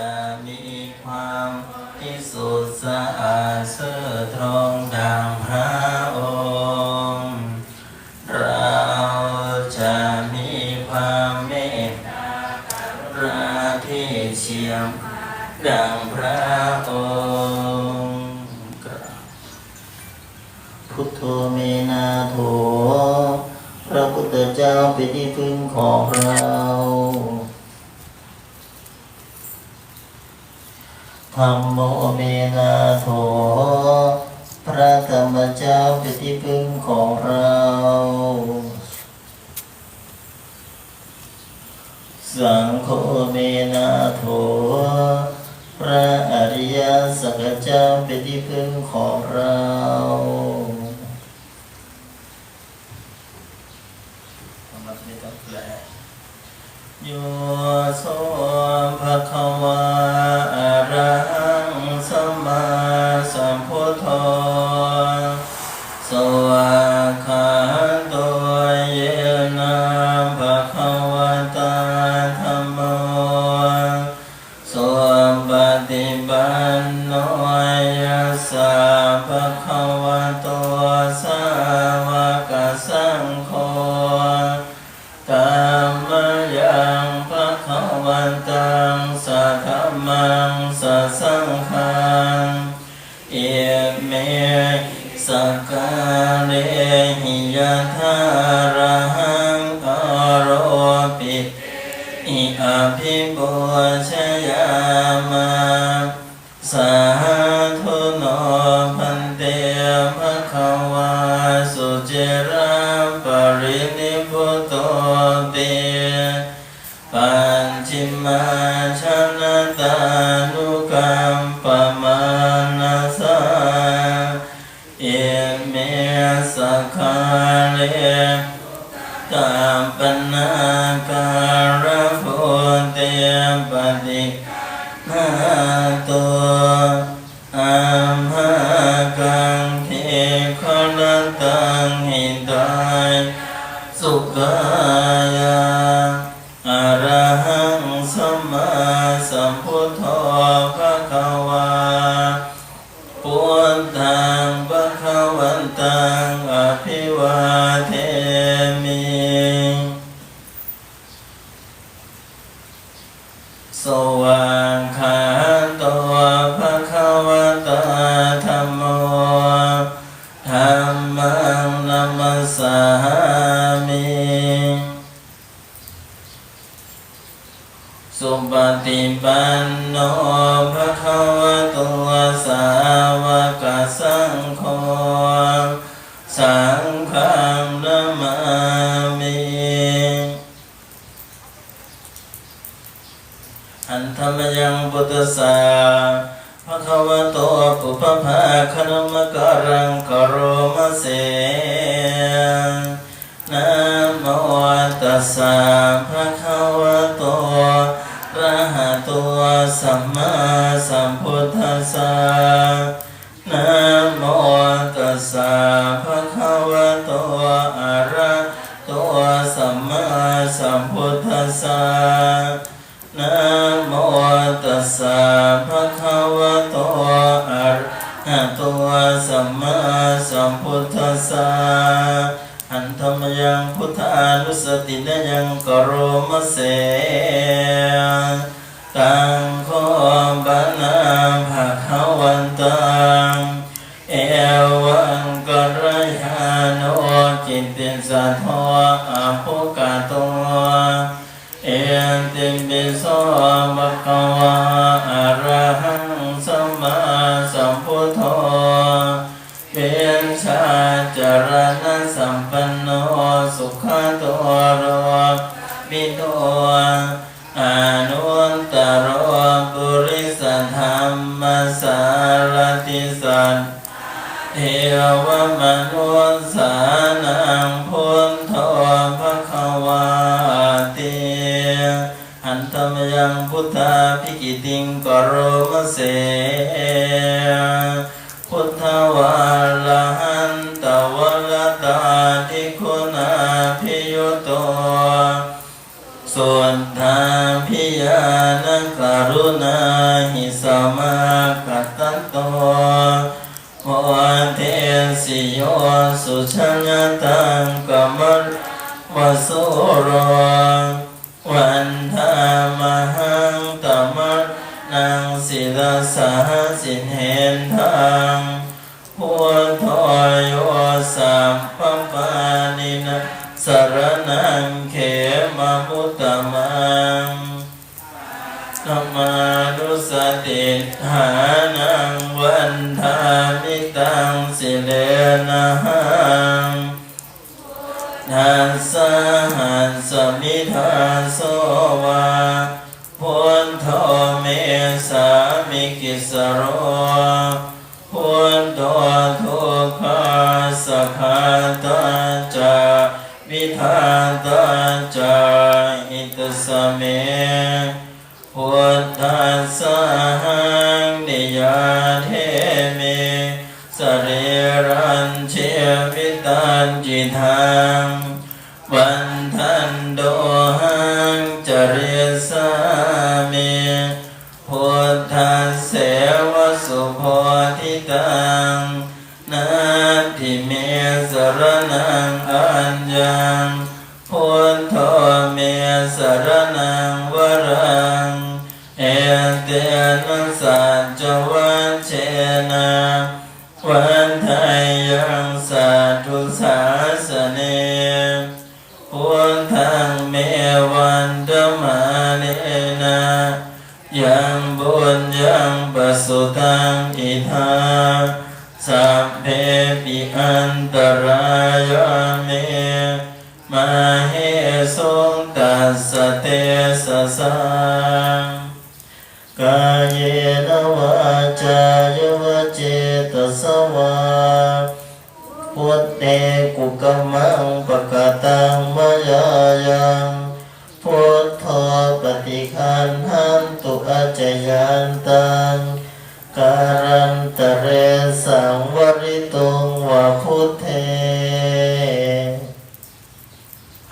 จะมีความที่สุดสะอาดเสื่อตรงดังพระองค์ เราจะมีความเมตตากราที่เฉียมดังพระองค์กราบพุทโธเมนาโถพระพุทธเจ้าเป็นที่พึ่งของเรา ธรรมโมเมนาโถพระธรรมเจ้าเป็นที่พึ่งของเราสังโฆเมนาโถพระอริยสัจเจ้าเป็นที่พึ่งของเรา ชยามาสา ห สุปฏิปันโนภะคะวะโตสาวกสังโฆสังฆังนามามิอันธรรมยังพุทธสาภะคะวะโตปุพพะคณมะการังกโรมะเสนะโมตัสสะภะคะวะโต หะโตสัมมาสัมพุทธัสสะนะโมตัสสะภะคะวะโตอะระหะโตสัมมาสัมพุทธัสสะนะโมตัสสะภะคะวะโตอะระหะโตสัมมาสัมพุทธัสสะอันธรรมยังพุทธานุสตินะยังกโรมเส ตังโคบานาภะคะวันตังเอวังกระยาโนจินติสัทโธอะภุกาโตเอติปิโสภะคะวะอะระหัง วมนุษย์สานังพุทโธภะคะวาติอันธรรมยังพุทธาภิกิติงกโรมเส นังศิลสาสินเห็นทางพุทโธโยสัมปปานินะสรนังเขมาพุตตมังธรรมานุสติหานังวันทามิตังสิเลนะหังทัสสะหัสสมิทาโสวา พุทเมสามิกิสโรพุทโธทุกขาสคาตาจาวิธาตาจาอิตสเมพุทธัสสะหังนิยาเทเมสเรรันเชวิตันจิทัง เมสรนังวรังเอเตนะสัจวัเชนะวันไทยยังสัตุสาสเนพุทธังเมวันดมาเนนะยังบุญยังปสุตังอิทาสัพเพปิอันตรายเมมา สุงตัสสะเตสะสังกายเยนวาจายวเจตสวาพุทเตกุกมังปะกตังมายายังพุทโธปฏิคันหันตุอาจยันตังการันตะเรสังวริตุงวาพุทเท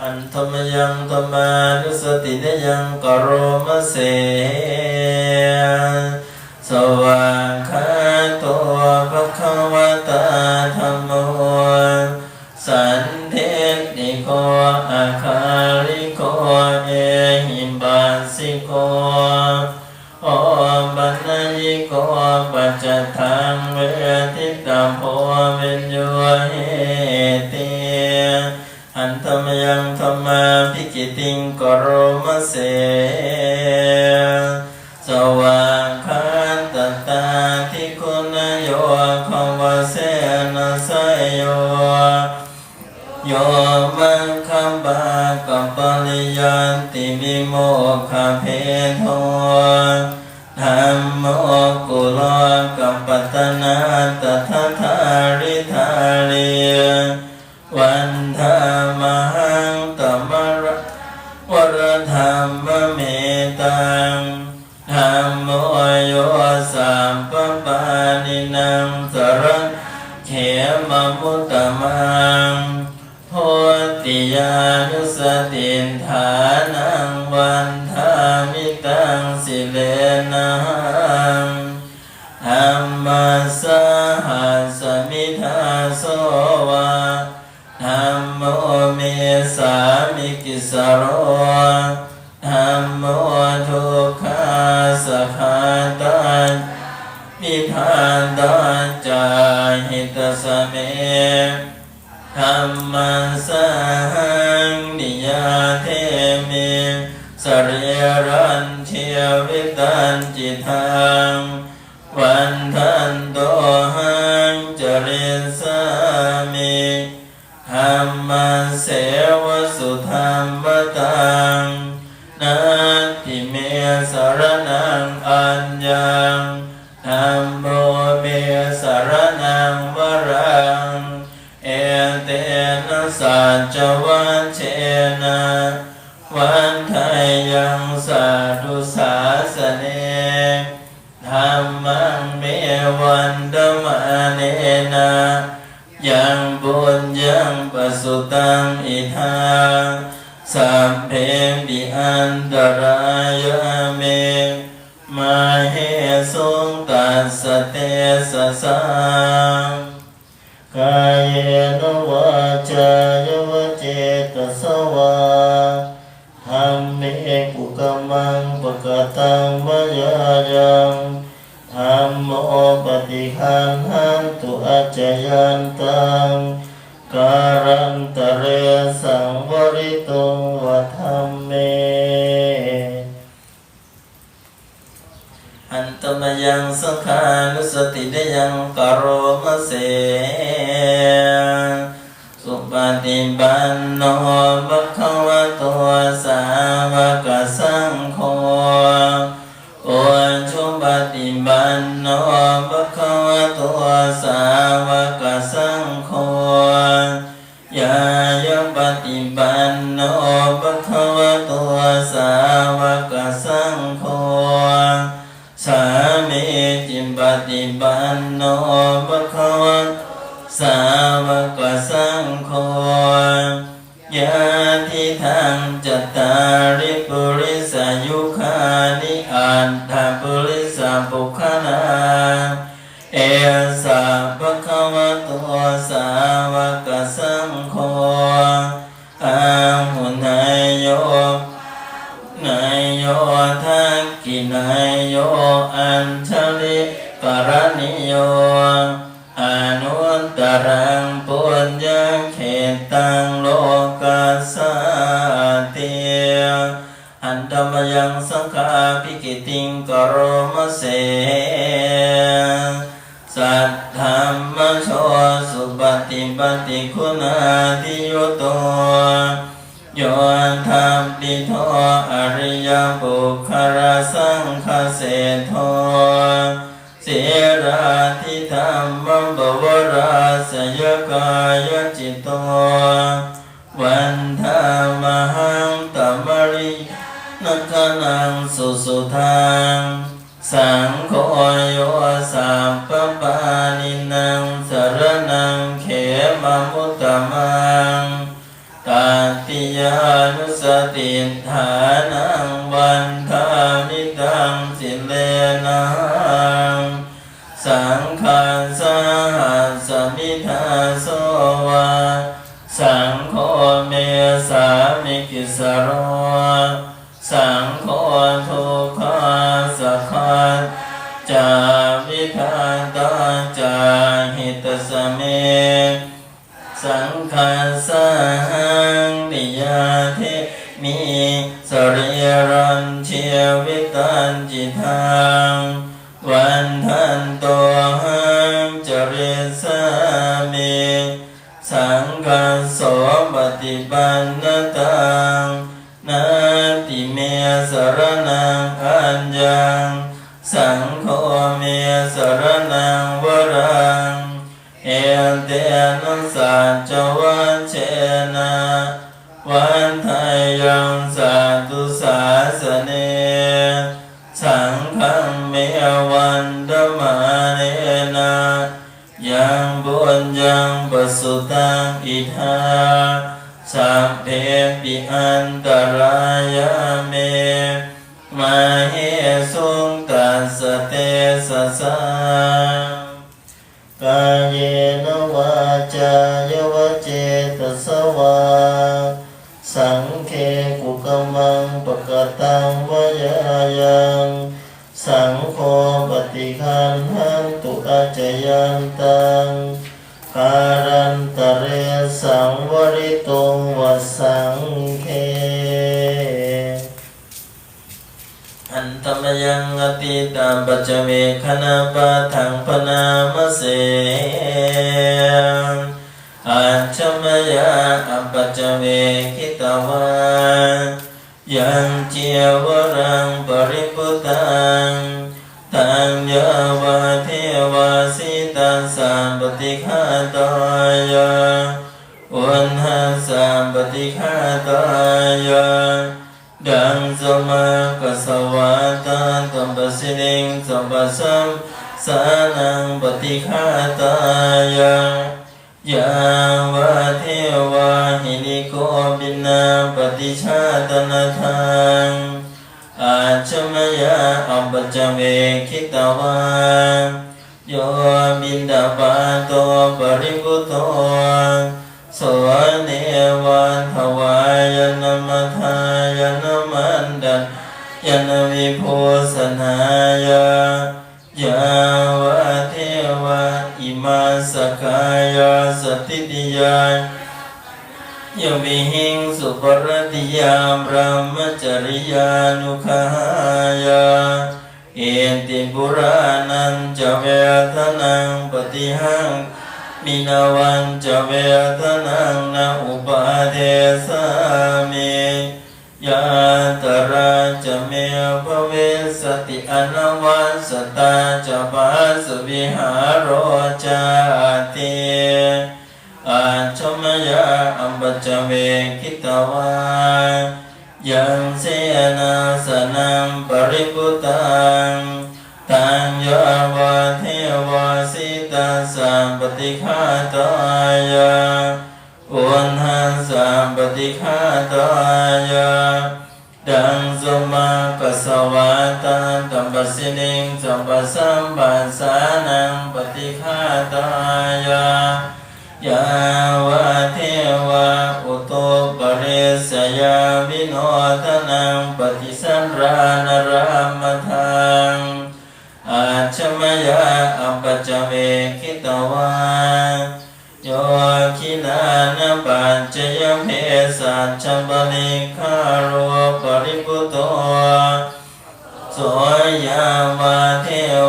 อันธรร มยังตมานุสตินยังกโรมเสสวากขาตัวภะควตาธรรมวันสันเทติโกอาคาริโกเอหิบัสสิโก มยังธรรมาพิกิติงกโรมเสสวากขาตตาทิคุณโยขวเสนะสยโยโยมังคัมบากัปปลิยันติวิโมกขเพโทธรรมโมกุลกัปปตนาตถาธาริธาริ วันธามหังตมรวรธรรมเมตังธรรมโมโยสัมปปานินังสรเขมมุตตมังโพธิญาณุสตินฐานังวันทามิตังสิเลนัง ธรรมเสวสุธรรมตังนาทิเมสรนังอัญญังธรรมโมเมสรนังวรัง เอเตนะสัจวัชเชนะวันไทยังสาธุสาสเนธรรมังเมวันดมาเนนะ ยังบุญยังปสุตังอิทาสสัพเพปิอันตรายเมมาเหสุงตัสสเตสสังกายเนวาจายวเจตสวาธรรมเมกุกมังปะกตังมยายัง ธรรมโมปฏิคันหันตุอัจจยันตังการันตเรสังวริตุงวัฏมเม อันตมยังสังขานุสติเดยังกโรมเสสุปฏิปันโนภะคะวะโตสาวก สาวกสังโฆยายปฏิปันโนปะคะวะตัวสาวกสังโฆสามีจิปฏิปันโนปะคะวะสาวกสังโฆ รังปุญญเขตตังโลกัสสติอันตมยังสังฆาภิกิติงกโรมเสสัทธรรมโชสุปฏิปฏิคุณาทิโยุโตโยธรรมปิโทอริยบุคคลสังคเสโท เสราธิธรรมบวราสยกายจิตโตวันธามหังตมรินักนังสุสุทังสังโฆโยสัพพปานินังสรนังเขมมุตตมังตาติยานุสติฐานังวันทิกิสโรสังโฆทุกขสัคขาจาวิทาตาจาหิตสเม สังฆาสหังนิยาเทมิสริรันเชียวิตันจิทังวันทันโตหังจริสามิสังฆาโสปฏิปันน สรนังอัญญังสังโฆเมสรนังวรังเอเตนะสัจวัชเชนะวันไทยังสัตตุสาสเนสังฆังเมวันดมาเนนะยังบุญยังปสุตังอิทาสัพเพปิอันตรายาเม เหสุงตัสเตสะสังกายเยนวาจายวเจตสวาสังเคกุกมังปะกตังวยายังสังโฆปฏิคันหันตุอาจยันตังการันตเรสังวริตุวสังเค อันต มยังอติตาปัจเจเวคณาปะทังปนามเสอัจฉมยาอปัจเจเวคิตวายังเจียวรังปริปุตังตังยาวาเทวาสิตัสสะปฏิฆาตายาวันหัสสะปฏิฆาตายา ดังสมากัสวาตาตัมปสิลิงสัมปสัมสานังปฏิฆาตายายาวาเทวาหิริโกบินาปฏิชาตนาทางอาชมยาอัปปจเวคิตาวาโยบินดาปาโตปริบุโตสวเนวันทวายนมทายนมันดัน ยนวิภูสนายายาวะเทวะอิมาสกายาสติติยายวิหิงสุปรติยามรมจริยานุขายาเอติปุรานันจะเวทนังปฏิหังมินาวันจะเวทนังนาอุปาเทสามิ ยาตระจะเมภเวสติอนวัสตาจะปัสวิหารโรจาติอาชมยาอัมปจเวคิตวายังเสนาสนังปริปุตังตังยาวาเทวาสิตาสัมปติฆาตายา ปติฆาตายาดังสมากัสสวาตันตัมปสินิงสัมปสัมปัสสานังปฏิฆาตายายาวะเทวะอุโตปะเรสยาวิโนทนังปฏิสันรานรามทัง จจบลิคาโรปริปุโตโสยาวาเท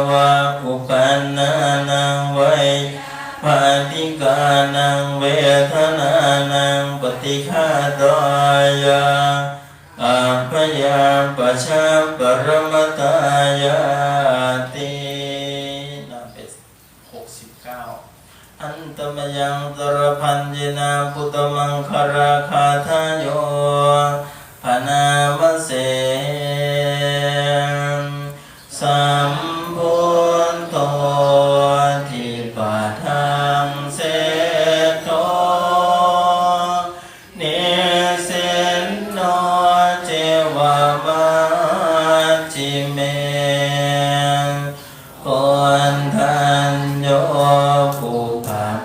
วะอุปันนานังไวปาติกานังเวทนานังปฏิฆาตายาอาพยาปชาปรมตายาตินาเป็หกสิบเก้าอันตมยังตรพันยนาพุตตมังคาราคา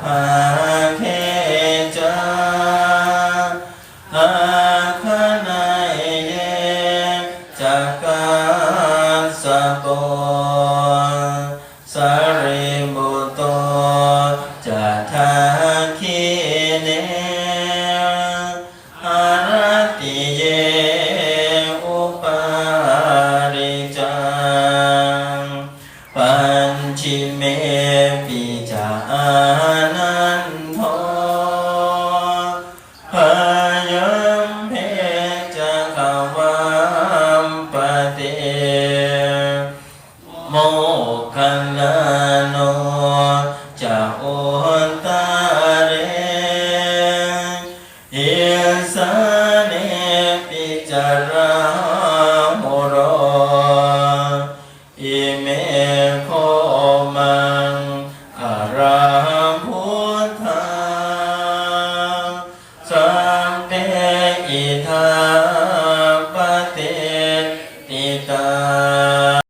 呃